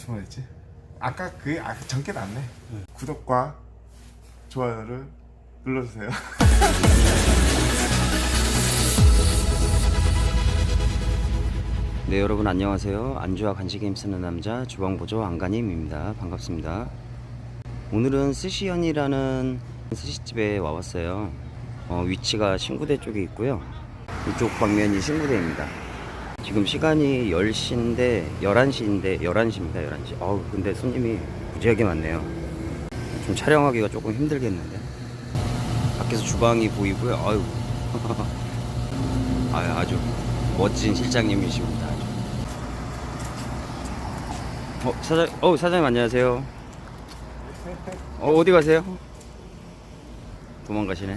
무슨 말이지? 아까 그게 아, 전게 낫네. 구독과 좋아요를 눌러주세요. 네 여러분 안녕하세요 안주와 간식 게임 쓰는 남자 주방보조 안가님입니다 반갑습니다 오늘은 스시연이라는 스시집에 와봤어요 어, 위치가 신구대 쪽에 있고요 이쪽 방면이 신구대입니다 지금 시간이 10시인데 11시인데 11시입니다 11시 어우 근데 손님이 무지하게 많네요 좀 촬영하기가 조금 힘들겠는데 밖에서 주방이 보이고요 아유 아유 아주 멋진 실장님이십니다. 아주. 어 사장 어 사장님 안녕하세요. 어 어디 가세요? 도망가시네.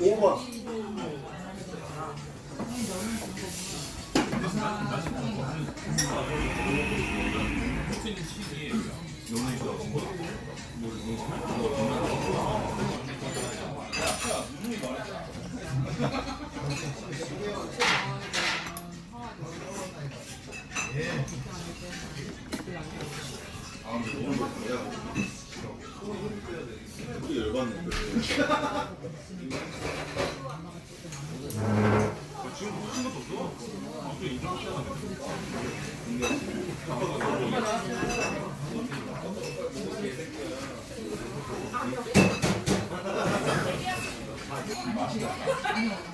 5번. 아, 이거 맛있다.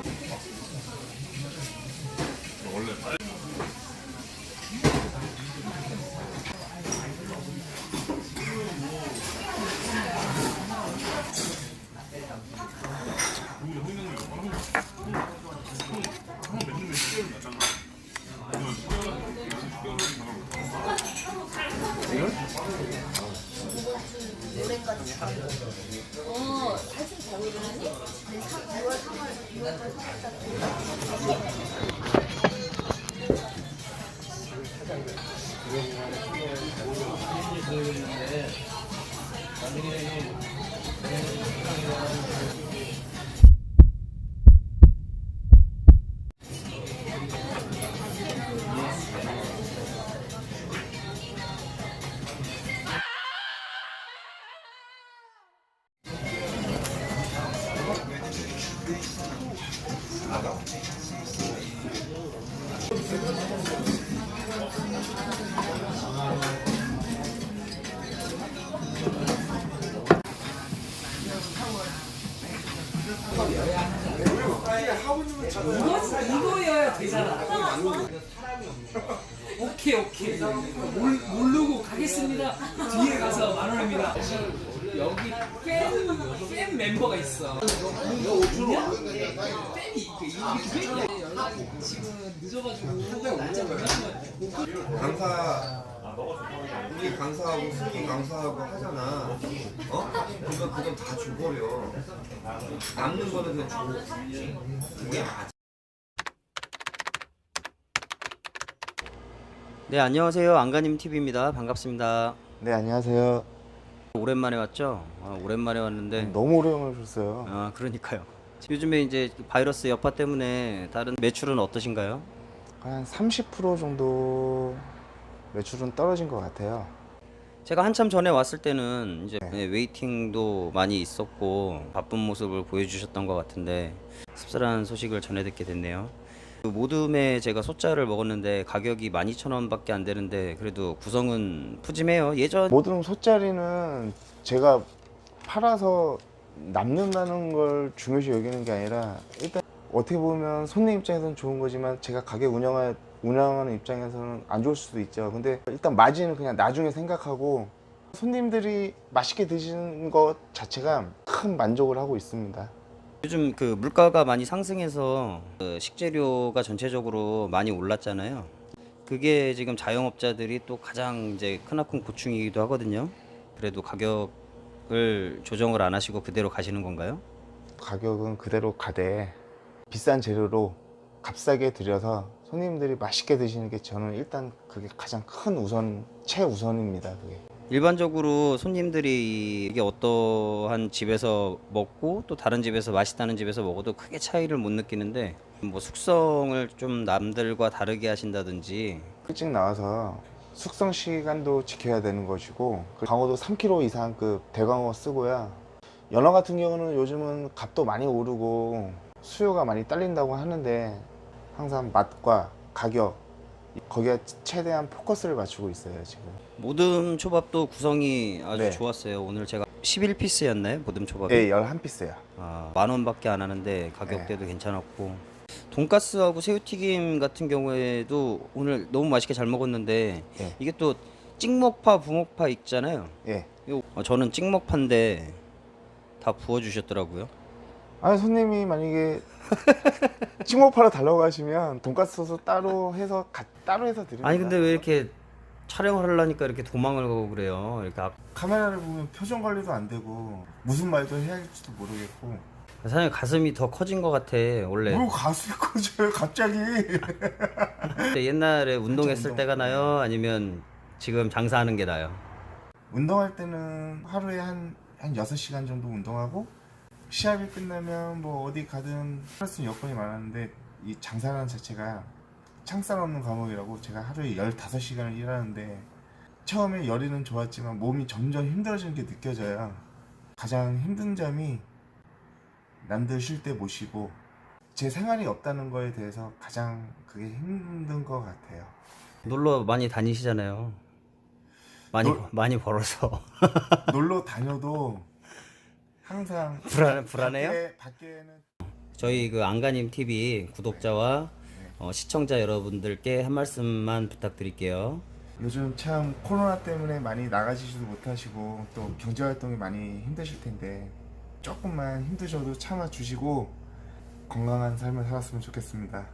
어, 사실 잘 일어나니? 네, 3, 6월, 3월, 6월, 3월, 4월. 이거여야 되잖아. 오케이 오케이. 몰, 모르고 가겠습니다. 뒤에 가서 만 원입니다. 여기 팬, 팬 멤버가 있어. 있냐? 팬이 있고 이게 팬이야. 지금 늦어가지고 날짜 강사 우리 강사하고 승희 강사하고 하잖아. 어? 그건 그건 다 줘버려. 남는 거는 그냥 줘. 네 안녕하세요 안가님 TV입니다 반갑습니다. 네 안녕하세요. 오랜만에 왔죠? 아, 오랜만에 왔는데 너무 오랜만에 오셨어요. 아 그러니까요. 요즘에 이제 바이러스 여파 때문에 다른 매출은 어떠신가요? 한 30% 정도 매출은 떨어진 것 같아요. 제가 한참 전에 왔을 때는 이제 네, 웨이팅도 많이 있었고 바쁜 모습을 보여주셨던 것 같은데 씁쓸한 소식을 전해 듣게 됐네요. 그 모둠에 제가 소짜를 먹었는데 가격이 12,000원밖에 안 되는데 그래도 구성은 푸짐해요. 예전 모든 소짜리는 제가 팔아서 남는다는 걸 중요시 여기는 게 아니라 일단 어떻게 보면 손님 입장에서는 좋은 거지만 제가 가게 운영하, 운영하는 입장에서는 안 좋을 수도 있죠. 근데 일단 마진은 그냥 나중에 생각하고 손님들이 맛있게 드시는 것 자체가 큰 만족을 하고 있습니다. 요즘 그 물가가 많이 상승해서 그 식재료가 전체적으로 많이 올랐잖아요. 그게 지금 자영업자들이 또 가장 이제 크나큰 고충이기도 하거든요. 그래도 가격을 조정을 안 하시고 그대로 가시는 건가요? 가격은 그대로 가되 비싼 재료로 값싸게 들여서 손님들이 맛있게 드시는 게 저는 일단 그게 가장 큰 우선 최우선입니다. 그게. 일반적으로 손님들이 이게 어떠한 집에서 먹고 또 다른 집에서 맛있다는 집에서 먹어도 크게 차이를 못 느끼는데 뭐 숙성을 좀 남들과 다르게 하신다든지 일찍 나와서 숙성 시간도 지켜야 되는 것이고 그 광어도 3kg 이상 그 대광어 쓰고요. 연어 같은 경우는 요즘은 값도 많이 오르고 수요가 많이 딸린다고 하는데 항상 맛과 가격 거기에 최대한 포커스를 맞추고 있어요 지금. 모듬 초밥도 구성이 아주 네. 좋았어요. 오늘 제가 11피스였나요? 모듬 초밥이? 네, 11피스요. 아, 만 원밖에 안 하는데 가격대도 괜찮았고 돈가스하고 새우튀김 같은 경우에도 오늘 너무 맛있게 잘 먹었는데 예. 이게 또 찍먹파 부먹파 있잖아요. 예. 이거- 어, 저는 찍먹파인데 다 부어주셨더라고요. 아니 손님이 만약에 찍먹파로 달라고 하시면 돈가스 소스 따로 해서 가- 따로 해서 드립니다. 아니 근데 왜 이렇게 촬영을 하려니까 이렇게 도망을 가고 그래요? 이렇게 아- 카메라를 보면 표정 관리도 안 되고 무슨 말도 해야 할지도 모르겠고 사장님 가슴이 더 커진 것 같아 원래. 뭐 가슴이 커져요 갑자기 옛날에 운동했을 운동. 때가 나요? 아니면 지금 장사하는 게 나요? 운동할 때는 하루에 한, 한 6시간 정도 운동하고 시합이 끝나면 뭐 어디 가든 할 수 있는 여건이 많았는데 이 장사라는 자체가 창살 없는 과목이라고 제가 하루에 15시간을 일하는데 처음에 열이는 좋았지만 몸이 점점 힘들어지는 게 느껴져요. 가장 힘든 점이 남들 쉴때못 쉬고 제 생활이 없다는 거에 대해서 가장 그게 힘든 것 같아요. 놀러 많이 다니시잖아요. 많이 놀- 많이 벌어서. 놀러 다녀도 항상 불안 불안해요? 밖에, 밖에는 저희 그 안가님 TV 구독자와 어, 시청자 여러분들께 한 말씀만 부탁드릴게요. 요즘 참 코로나 때문에 많이 나가시지도 못하시고 또 경제 활동이 많이 힘드실 텐데 조금만 힘드셔도 참아 주시고 건강한 삶을 살았으면 좋겠습니다.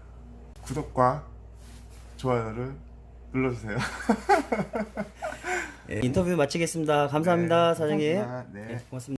구독과 좋아요를 눌러주세요. 예, 인터뷰 마치겠습니다. 감사합니다, 네, 사장님. 감사합니다. 네. 예, 고맙습니다.